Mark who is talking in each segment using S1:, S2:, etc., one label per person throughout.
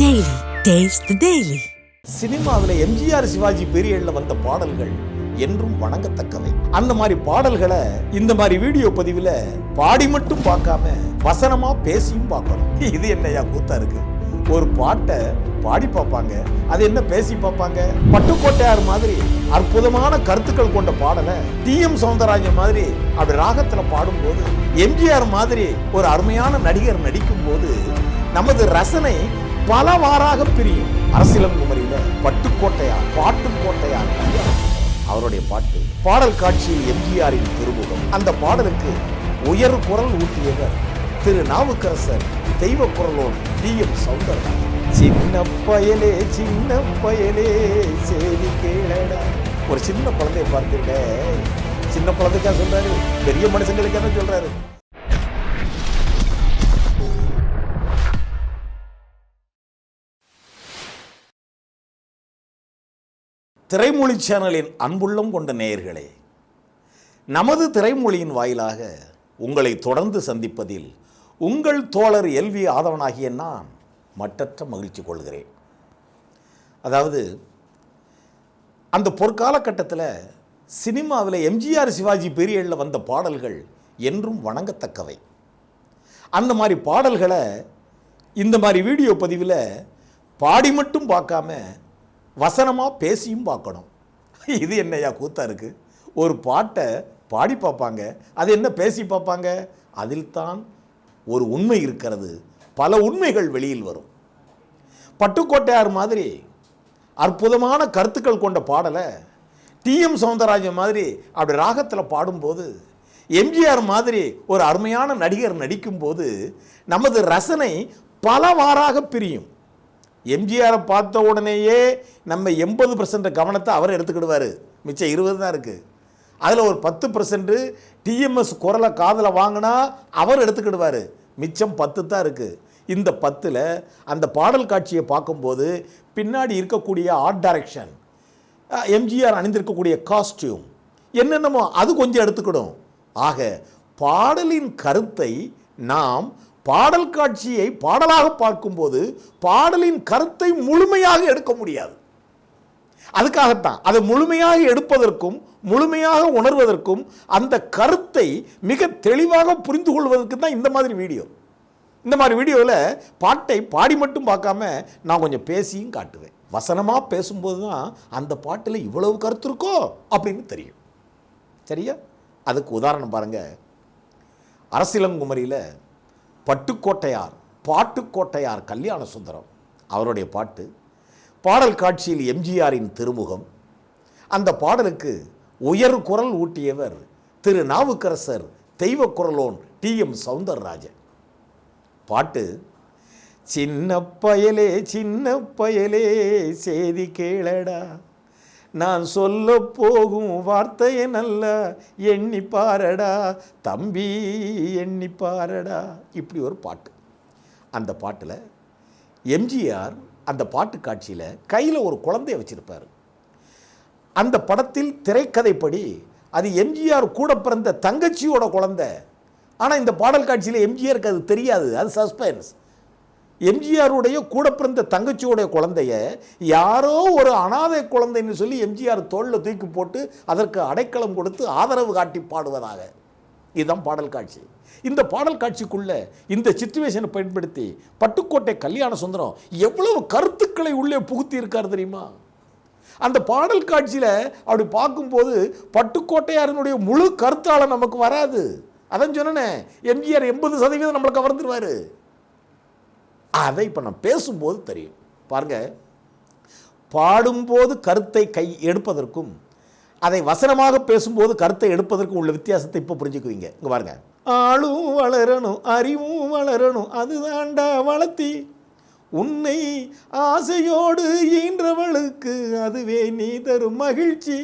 S1: Daily taste daily
S2: சினிமாவில் எம்ஜிஆர் சிவாஜி பீரியட்ல வந்த பாடல்கள் என்றும் வணங்கத்தக்கவை. அந்த மாதிரி பாடல்களை இந்த மாதிரி வீடியோ பதிவில் பாடி மட்டும் பார்க்காம வசனமாக பேசியும் பார்க்கணும். இது என்னையா கூத்தா இருக்கு? ஒரு பாட்டை பாடி பார்ப்பாங்க. அது என்ன பேசி பார்ப்பாங்க? பட்டுக்கோட்டையார் மாதிரி அற்புதமான கருத்துக்கள் கொண்ட பாடலை டி எம் சௌந்தரராஜன் மாதிரி அப்படி ராகத்தில் பாடும்போது எம்ஜிஆர் மாதிரி ஒரு அருமையான நடிகர் நடிக்கும் போது நமது ரசனை பலவாறாக பிரியும். அரசியலங்குமரியில பட்டுக்கோட்டையார் பாட்டுக்கோட்டையார் கல்யாணம் அவருடைய பாட்டு பாடல் காட்சியில் எம்ஜிஆரின் திருமுகம். அந்த பாடலுக்கு உயர் குரல் ஊட்டியவர் திரு நாவுக்கரசர் தெய்வ குரலோன் டி எம் சௌந்தரராஜன் சின்ன பயலே சின்ன பயலே சேதி கேளடா. ஒரு சின்ன குழந்தைய பார்த்துட்ட சின்ன குழந்தைக்கா சொல்றாரு பெரிய மனுஷங்களுக்கு என்ன சொல்றாரு. திரைமொழி சேனலின் அன்புள்ளம் கொண்ட நேயர்களே நமது திரைமொழியின் வாயிலாக உங்களை தொடர்ந்து சந்திப்பதில் உங்கள் தோழர் எல்வி ஆதவனாகிய நான் மற்றற்ற மகிழ்ச்சி கொள்கிறேன். அதாவது அந்த பொற்காலகட்டத்தில் சினிமாவில் எம்ஜிஆர் சிவாஜி பீரியடில் வந்த பாடல்கள் என்றும் வணங்கத்தக்கவை. அந்த மாதிரி பாடல்களை இந்த மாதிரி வீடியோ பதிவில் பாடி மட்டும் பார்க்காம வசனமாக பேசியும் பார்க்கணும். இது என்னையா கூத்தா இருக்கு? ஒரு பாட்டை பாடி பார்ப்பாங்க. அது என்ன பேசி பார்ப்பாங்க? அதில் தான் ஒரு உண்மை இருக்கிறது. பல உண்மைகள் வெளியில் வரும். பட்டுக்கோட்டையார் மாதிரி அற்புதமான கருத்துக்கள் கொண்ட பாடலை டிஎம் சௌந்தரராஜன் மாதிரி அப்படி ராகத்தில் பாடும்போது எம்ஜிஆர் மாதிரி ஒரு அருமையான நடிகர் நடிக்கும்போது நமது ரசனை பலவாறாக பிரியும். எம்ஜிஆரை பார்த்த உடனேயே நம்ம எண்பது பர்சன்ட் கவனத்தை அவர் எடுத்துக்கிடுவார். மிச்சம் இருபது தான் இருக்குது அதில் ஒரு பத்து பர்சன்ட்டு டிஎம்எஸ் குரலை காதில் வாங்கினா அவர் எடுத்துக்கிடுவார். மிச்சம் பத்து தான் இருக்குது இந்த பத்தில் அந்த பாடல் காட்சியை பார்க்கும்போது பின்னாடி இருக்கக்கூடிய ஆர்ட் டைரக்ஷன் எம்ஜிஆர் அணிந்திருக்கக்கூடிய காஸ்டியூம் என்னென்னமோ அது கொஞ்சம் எடுத்துக்கிடும். ஆக பாடலின் கருத்தை நாம் பாடல் காட்சியை பாடலாக பார்க்கும்போது பாடலின் கருத்தை முழுமையாக எடுக்க முடியாது. அதுக்காகத்தான். அதை முழுமையாக எடுப்பதற்கும் முழுமையாக உணர்வதற்கும் அந்த கருத்தை மிக தெளிவாக புரிந்து கொள்வதற்கு தான் இந்த மாதிரி வீடியோ. இந்த மாதிரி வீடியோவில் பாட்டை பாடி மட்டும் பார்க்காம நான் கொஞ்சம் பேசியும் காட்டுவேன். வசனமாக பேசும்போது தான் அந்த பாட்டில் இவ்வளவு கருத்து இருக்கோ அப்படின்னு தெரியும். சரியா? அதுக்கு உதாரணம் பாருங்கள் அரசியலங்குமரியில் பட்டுக்கோட்டையார் பாட்டுக்கோட்டையார் கல்யாண சுந்தரம் அவருடைய பாட்டு பாடல் காட்சியில் எம்ஜிஆரின் திருமுகம். அந்த பாடலுக்கு உயர் குரல் ஊட்டியவர் திரு. நாவுக்கரசர் தெய்வ குரலோன் டி. எம். சவுந்தரராஜன். பாட்டு சின்ன பயலே சின்ன பயலே செய்தி கேளடா நான் சொல்ல போகும் வார்த்தையை நல்ல எண்ணி பாரடா தம்பி எண்ணி பாரடா. இப்படி ஒரு பாட்டு. அந்த பாட்டில் எம்ஜிஆர் அந்த பாட்டு காட்சியில் கையில் ஒரு குழந்தைய வச்சிருப்பார். அந்த படத்தில் திரைக்கதைப்படி அது எம்ஜிஆர் கூட பிறந்த தங்கச்சியோட குழந்தை. ஆனால் இந்த பாடல் காட்சியில் எம்ஜிஆருக்கு அது தெரியாது அது சஸ்பென்ஸ். எம்ஜிஆருடைய கூட பிறந்த தங்கச்சியோடைய குழந்தைய யாரோ ஒரு அனாதை குழந்தைன்னு சொல்லி எம்ஜிஆர் தோளில் தூக்கி போட்டு அதற்கு அடைக்கலம் கொடுத்து ஆதரவு காட்டி பாடுவதாக. இதுதான் பாடல் காட்சி. இந்த பாடல் காட்சிக்குள்ள இந்த சிச்சுவேஷனை பயன்படுத்தி பட்டுக்கோட்டை கல்யாண சுந்தரம் எவ்வளவு கருத்துக்களை உள்ளே புகுத்தி இருக்கார் தெரியுமா? அந்த பாடல் காட்சியில் அப்படி பார்க்கும்போது பட்டுக்கோட்டையாரனுடைய முழு கருத்தால நமக்கு வராது. அதான் சொன்னேன் எம்ஜிஆர் எண்பது சதவீதம் நம்மளை கவர்ந்துருவாரு. அதை இப்போ நான் பேசும்போது தெரியும். பாருங்க. பாடும்போது கருத்தை கை எடுப்பதற்கும் அதை வசனமாக பேசும்போது கருத்தை எடுப்பதற்கும் உள்ள வித்தியாசத்தை இப்போ புரிஞ்சுக்குவீங்க. இங்கே பாருங்க. ஆளும் வளரணும் அறிவும் வளரணும் அதுதான்டா வளர்த்தி. உன்னை ஆசையோடு ஈன்றவளுக்கு அதுவே நீ தரும் மகிழ்ச்சி.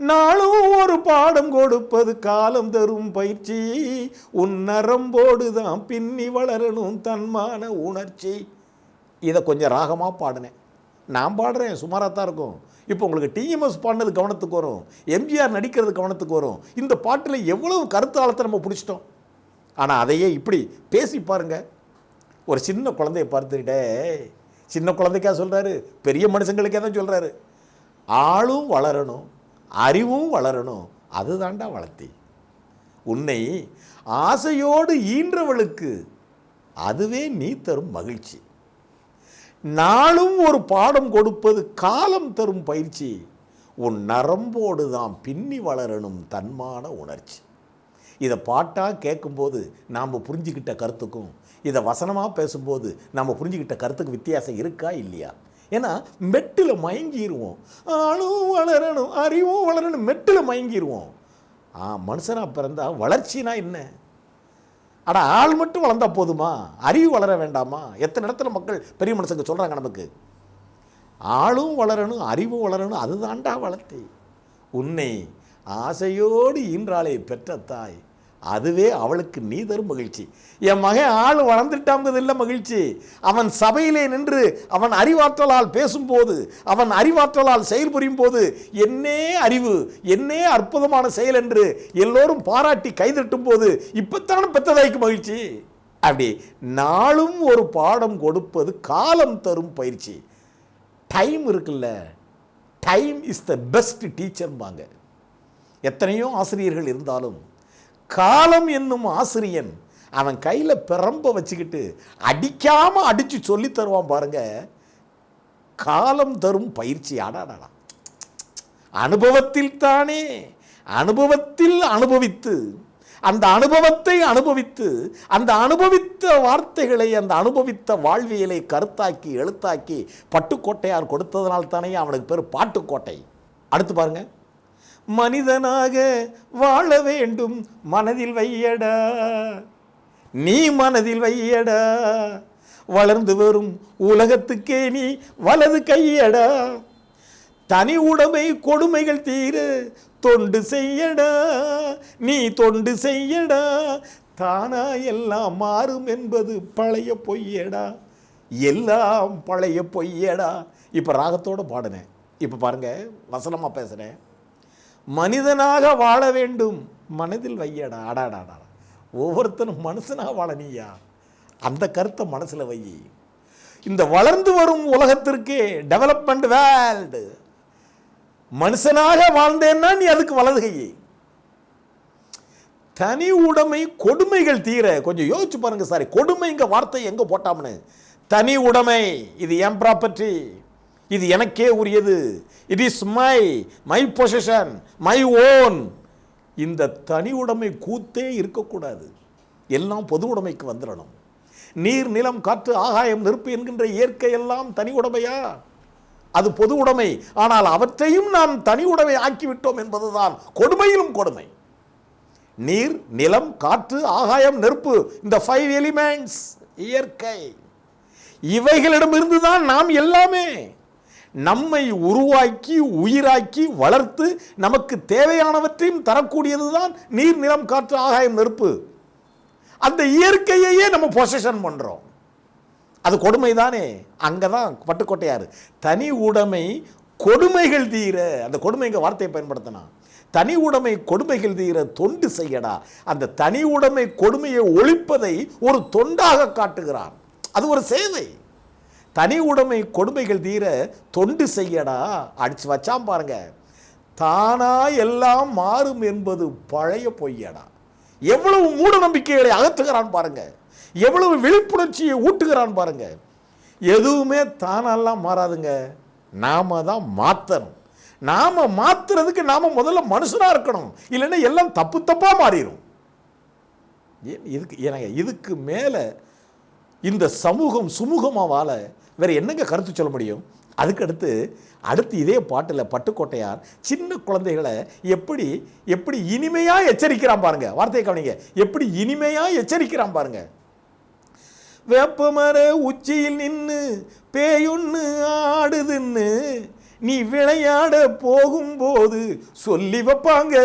S2: நாளும் ஒரு பாடம் கொடுப்பது காலம் தரும் பயிற்சி. உன் நரம்போடு தான் பின்னி வளரணும் தன்மான உணர்ச்சி. இதை கொஞ்சம் ராகமாக பாடினேன். நான் பாடுறேன் சுமாராக தான் இருக்கும். இப்போ உங்களுக்கு டிஎம்எஸ் பாடினது கவனத்துக்கு வரும். எம்ஜிஆர் நடிக்கிறது கவனத்துக்கு வரும். இந்த பாட்டில் எவ்வளவு கருத்தாளத்தை நம்ம பிடிச்சிட்டோம். ஆனால் அதையே இப்படி பேசி பாருங்க. ஒரு சின்ன குழந்தைய பார்த்துக்கிட்டே சின்ன குழந்தைக்கா சொல்கிறாரு பெரிய மனுஷங்களுக்கே தான் சொல்கிறாரு ஆளும் வளரணும் அறிவும் வளரணும். அதுதான்டா வளர்த்தி. உன்னை ஆசையோடு ஈன்றவளுக்கு அதுவே நீ தரும் மகிழ்ச்சி. நாளும் ஒரு பாடம் கொடுப்பது காலம் தரும் பயிற்சி. உன் நரம்போடு தான் பின்னி வளரணும் தன்மான உணர்ச்சி. இதை பாட்டாக கேட்கும்போது நாம் புரிஞ்சுக்கிட்ட கருத்துக்கும் இதை வசனமாக பேசும்போது நாம் புரிஞ்சுக்கிட்ட கருத்துக்கு வித்தியாசம் இருக்கா இல்லையா? ஏன்னா மெட்டில் மயங்கிடுவோம் ஆளும் வளரணும் அறிவும் வளரணும் மெட்டில் மயங்கிடுவோம் ஆ மனுஷனாக பிறந்தா வளர்ச்சினா என்ன? அட ஆள் மட்டும் வளர்ந்தால் போதுமா? அறிவு வளர வேண்டாமா? எத்தனை இடத்துல மக்கள் பெரிய மனுஷங்க சொல்கிறாங்க நமக்கு? ஆளும் வளரணும் அறிவும் வளரணும் அதுதான்டா வளர்த்தி உன்னை ஆசையோடு ஈன்றாளே பெற்ற தாய். அதுவே அவளுக்கு நீ தரும் மகிழ்ச்சி. என் மகன் ஆள் வளர்ந்துட்டாங்கிறது இல்லை மகிழ்ச்சி. அவன் சபையிலே நின்று அவன் அறிவாற்றலால் பேசும்போது அவன் அறிவாற்றலால் செயல்புரியும் போது என்னே அறிவு என்னே அற்புதமான செயல் என்று எல்லோரும் பாராட்டி கைதட்டும் போது இப்பத்தான பெத்ததாய்க்கு மகிழ்ச்சி. அப்படி நாளும் ஒரு பாடம் கொடுப்பது காலம் தரும் பயிற்சி. டைம் இருக்குல்ல. டைம் இஸ் த பெஸ்ட் டீச்சர்பாங்க எத்தனையோ ஆசிரியர்கள் இருந்தாலும் காலம் என்னும் ஆசிரியன் அவன் கையில் பிரம்ப வச்சுக்கிட்டு அடிக்காமல் அடித்து சொல்லி தருவான் பாருங்க. காலம் தரும் பயிற்சி ஆடாடாடா. அனுபவத்தில் தானே அனுபவத்தில் அனுபவித்து அந்த அனுபவத்தை அனுபவித்து அந்த அனுபவித்த வார்த்தைகளை அந்த அனுபவித்த வாழ்வியலை கருத்தாக்கி எழுத்தாக்கி பட்டுக்கோட்டையார் கொடுத்ததனால் தானே அவனுக்கு பேர் பாட்டுக்கோட்டை. அடுத்து பாருங்கள் மனிதனாக வாழ வேண்டும். மனதில் வையடா. நீ மனதில் வையடா. வளர்ந்து வரும் உலகத்துக்கே நீ வலது கையடா. தனி உடைமை கொடுமைகள் தீர தொண்டு செய்யடா. நீ தொண்டு செய்யடா. தானா எல்லாம் மாறும் என்பது பழைய பொய்யடா. எல்லாம் பழைய பொய்யடா. இப்போ ராகத்தோட பாடினேன். இப்போ பாருங்க வசனமாக பேசுகிறேன் மனிதனாக வாழ வேண்டும். மனதில் வையடா அடாடாடா. ஒவ்வொருத்தனும் மனுஷனாக வாழனியா அந்த கருத்தை மனசில் வை. இந்த வளர்ந்து வரும் உலகத்திற்கே டெவலப்மெண்ட் வேர்ல்டு மனுஷனாக வாழ்ந்தேன்னா நீ அதுக்கு வலது தனி உடைமை கொடுமைகள் தீர. கொஞ்சம் யோசிச்சு பாருங்க சாரி கொடுமைங்க வார்த்தை எங்க போட்டாம்னு? தனி உடைமை இது என் ப்ராப்பர்ட்டி இது எனக்கே உரியது. It is my my position my own இந்த தனி உடைமை கூத்தே இருக்கக்கூடாது. எல்லாம் பொது உடைமைக்கு வந்துடணும். நீர் நிலம் காற்று ஆகாயம் நெருப்பு என்கின்ற இயற்கை எல்லாம் தனி உடைமையா? அது பொது உடைமை. ஆனால் அவற்றையும் நாம் தனி உடைமை ஆக்கிவிட்டோம் என்பதுதான் கொடுமையிலும் கொடுமை. நீர் நிலம் காற்று ஆகாயம் நெருப்பு இந்த ஃபைவ் எலிமெண்ட்ஸ் இயற்கை. இவைகளிடமிருந்து தான் நாம் எல்லாமே. நம்மை உருவாக்கி உயிராக்கி வளர்த்து நமக்கு தேவையானவற்றையும் தரக்கூடியது தான் நீர் நிலம் காற்று ஆகாயம் நெருப்பு. அந்த இயற்கையையே நம்ம பொசஷன் பண்ணுறோம் அது கொடுமை தானே அங்கே தான் பட்டுக்கோட்டையார் தனி உடைமை கொடுமைகள் தீர அந்த கொடுமைங்க வார்த்தையை பயன்படுத்தினா தனி உடைமை கொடுமைகள் தீர தொண்டு செய்யடா. அந்த தனி உடைமை கொடுமையை ஒழிப்பதை ஒரு தொண்டாக காட்டுகிறான். அது ஒரு சேவை. தனி உடைமை கொடுமைகள் தீர தொண்டு செய்யடா. அடிச்சு வச்சாம் பாருங்க. தானா எல்லாம் மாறும் என்பது பழைய பொய்யடா. எவ்வளவு மூட நம்பிக்கைகளை அகற்றுகிறான் பாருங்க. எவ்வளவு விழிப்புணர்ச்சியை ஊட்டுகிறான் பாருங்க. எதுவுமே தானெல்லாம் மாறாதுங்க. நாம தான் மாற்றணும் நாம மாத்துறதுக்கு நாம முதல்ல மனுஷனா இருக்கணும். இல்லைன்னா எல்லாம் தப்பு தப்பா மாறிடும் இதுக்கு எனக்கு இதுக்கு மேலே இந்த சமூகம் சுமூகமாக வாழ வேற என்னங்க கருத்து சொல்ல முடியும்? அதுக்கடுத்து அடுத்து இதே பாட்டில் பட்டுக்கோட்டையார் சின்ன குழந்தைகளை எப்படி எப்படி இனிமையாக எச்சரிக்கிறான் பாருங்க. வார்த்தையை கவனிங்க. எப்படி இனிமையாக எச்சரிக்கிறான் பாருங்க. வேப்பமர உச்சியில் நின்று பேயுன்னு ஆடுதுன்னு நீ விளையாட போகும்போது சொல்லி வைப்பாங்க.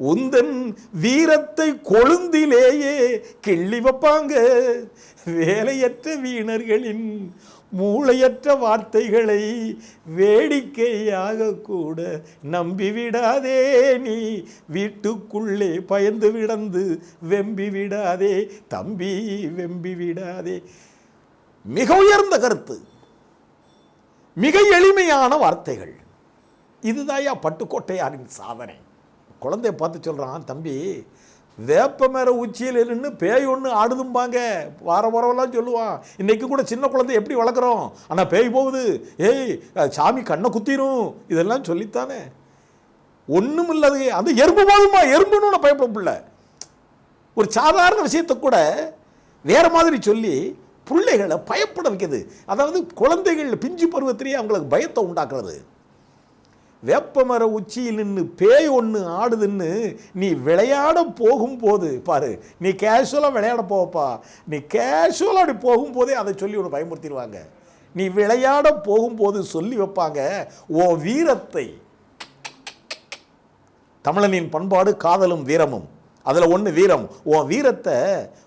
S2: உந்தன் வீரத்தை கொழுந்திலேயே கிள்ளி வைப்பாங்க. வேலையற்ற வீணர்களின் மூளையற்ற வார்த்தைகளை வேடிக்கையாக கூட நம்பிவிடாதே. நீ வீட்டுக்குள்ளே பயந்து விடந்து வெம்பி விடாதே தம்பி வெம்பி விடாதே மிக உயர்ந்த கருத்து. மிக எளிமையான வார்த்தைகள். இதுதாயா பட்டுக்கோட்டையாரின் சாதனை. குழந்தைய பார்த்து சொல்கிறான் தம்பி வேப்ப மர உச்சியில் நின்று பேய் ஒன்று ஆடுதும்பாங்க. வார வாரம்லாம் சொல்லுவான். இன்றைக்கி கூட சின்ன குழந்தை எப்படி வளர்க்குறோம்? ஆனால் பேய் போகுது. ஏய் சாமி கண்ணை குத்திரும். இதெல்லாம் சொல்லித்தானே. ஒன்றும் இல்லாது அந்த எறும்பு போதுமா எறும்புன்னு நான் பயப்பட பிள்ளை. ஒரு சாதாரண விஷயத்தை கூட வேறு மாதிரி சொல்லி பிள்ளைகளை பயப்பட வைக்கிறது. அதாவது குழந்தைகள் பிஞ்சு பருவத்திலேயே அவங்களுக்கு பயத்தை உண்டாக்குறது. வேப்பமர உச்சியில் நின்று பேய் ஒன்று ஆடுதுன்னு நீ விளையாட போகும்போது பாரு நீ கேஷுவலாக விளையாட போவப்பா. நீ கேஷுவலாக அப்படி போகும்போதே அதை சொல்லி ஒன்று பயமுறுத்திடுவாங்க. நீ விளையாட போகும்போது சொல்லி வைப்பாங்க ஓ வீரத்தை. தமிழனின் பண்பாடு காதலும் வீரமும். அதில் ஒன்று வீரம். உன் வீரத்தை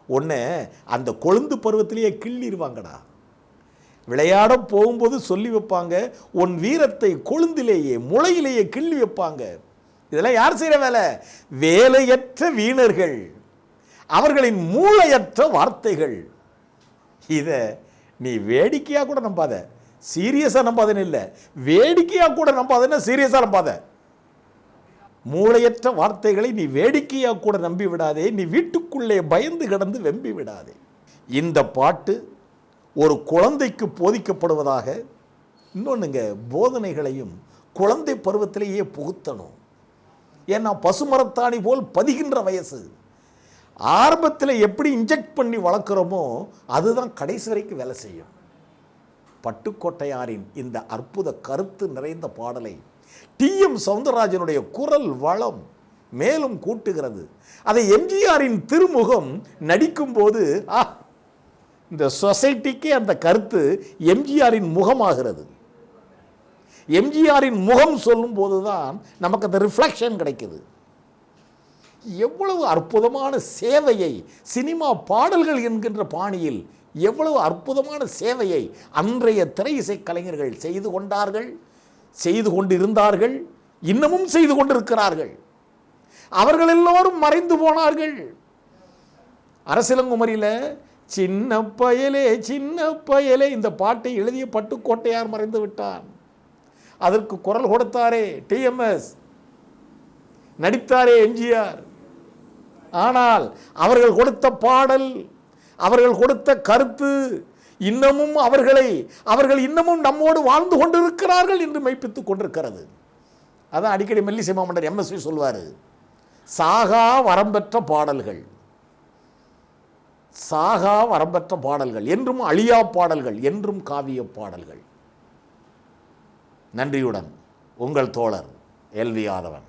S2: ஒன்று அந்த கொழுந்து பருவத்திலேயே கிள்ளிடுவாங்கடா. விளையாட போகும்போது சொல்லி வைப்பாங்க உன் வீரத்தை கொழுந்திலேயே முளையிலேயே கிள்ளி வைப்பாங்க. இதெல்லாம் யார் செய்கிற வேலை? வேலையற்ற வீணர்கள். அவர்களின் மூளையற்ற வார்த்தைகள். இதை நீ வேடிக்கையாக கூட நம்பாத. சீரியஸாக நம்பாதன்னு இல்லை. வேடிக்கையாக கூட நம்பாதன்னா சீரியஸாக நம்பாத. மூளையற்ற வார்த்தைகளை நீ வேடிக்கையாக கூட நம்பி விடாதே நீ வீட்டுக்குள்ளே பயந்து கிடந்து வெம்பி விடாதே இந்த பாட்டு ஒரு குழந்தைக்கு போதிக்கப்படுவதாக இன்னொன்றுங்க போதனைகளையும் குழந்தை பருவத்திலேயே புகுத்தணும். ஏன்னா பசுமரத்தாணி போல் பதிகின்ற வயசு. ஆரம்பத்தில் எப்படி இன்ஜெக்ட் பண்ணி வளர்க்குறோமோ அதுதான் கடைசி வரைக்கும் வேலை செய்யும். பட்டுக்கோட்டையாரின் இந்த அற்புத கருத்து நிறைந்த பாடலை டி. எம். சவுந்தரராஜனுடைய குரல் வளம் மேலும் கூட்டுகிறது. அதை எம்ஜிஆரின் திருமுகம் நடிக்கும்போது ஆ இந்த சொசைட்டிக்கே அந்த கருத்து எம்ஜிஆரின் முகமாகிறது. எம்ஜிஆரின் முகம் சொல்லும்போது தான் நமக்கு அந்த ரிஃப்ளெக்ஷன் கிடைக்குது. எவ்வளவு அற்புதமான சேவையை சினிமா பாடல்கள் என்கின்ற பாணியில் எவ்வளவு அற்புதமான சேவையை அன்றைய திரை இசை கலைஞர்கள் செய்து கொண்டார்கள் செய்து கொண்டிருந்தார்கள் இன்னமும் செய்து கொண்டிருக்கிறார்கள். அவர்கள் எல்லோரும் மறைந்து போனார்கள். அரசிலங்குமரியில் சின்ன பயலே சின்ன பயலே. இந்த பாட்டை எழுதிய பட்டுக்கோட்டையார் மறைந்து விட்டான். அதற்கு குரல் கொடுத்தாரே டிஎம்எஸ் நடித்தாரே எம்ஜிஆர் ஆனால் அவர்கள் கொடுத்த பாடல் அவர்கள் கொடுத்த கருத்து இன்னமும் அவர்களை அவர்கள் இன்னமும் நம்மோடு வாழ்ந்து கொண்டிருக்கிறார்கள் என்று மெய்ப்பித்துக் கொண்டிருக்கிறது. அதான் அடிக்கடி மெல்லிசை மாமன்னர் எம்எஸ்வி சொல்வார் சாகா வரம்பெற்ற பாடல்கள். சாகா வரம்பெற்ற பாடல்கள் என்றும் அழியா பாடல்கள் என்றும் காவிய பாடல்கள். நன்றியுடன் உங்கள் தோழர் எல்வி ஆதவன்